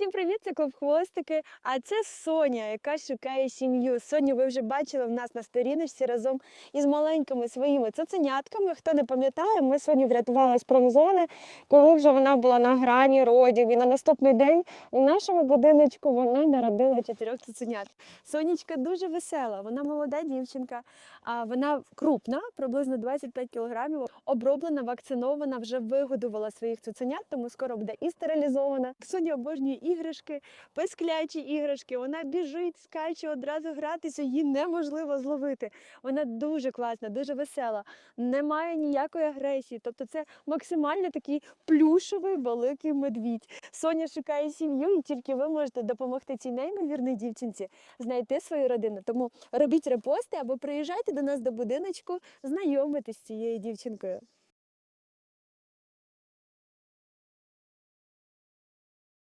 Всім привіт, це Клуб Хвостики. А це Соня, яка шукає сім'ю. Соню ви вже бачили в нас на сторіночці разом із маленькими своїми цуценятками. Хто не пам'ятає, ми Соню врятували з промзони, коли вже вона була на грані родів. І на наступний день у нашому будиночку вона народила чотирьох цуценят. Сонечка дуже весела, вона молода дівчинка, а вона крупна, приблизно 25 кілограмів, оброблена, вакцинована, вже вигодувала своїх цуценят, тому скоро буде і стерилізована. Соня обожнює іграшки, песклячі іграшки. Вона біжить, скаче, одразу гратися, її неможливо зловити. Вона дуже класна, дуже весела, немає ніякої агресії. Тобто, це максимально такий плюшовий великий медвідь. Соня шукає сім'ю, і тільки ви можете допомогти цій неймовірній дівчинці знайти свою родину. Тому робіть репости або приїжджайте до нас до будиночку, знайомитись з цією дівчинкою.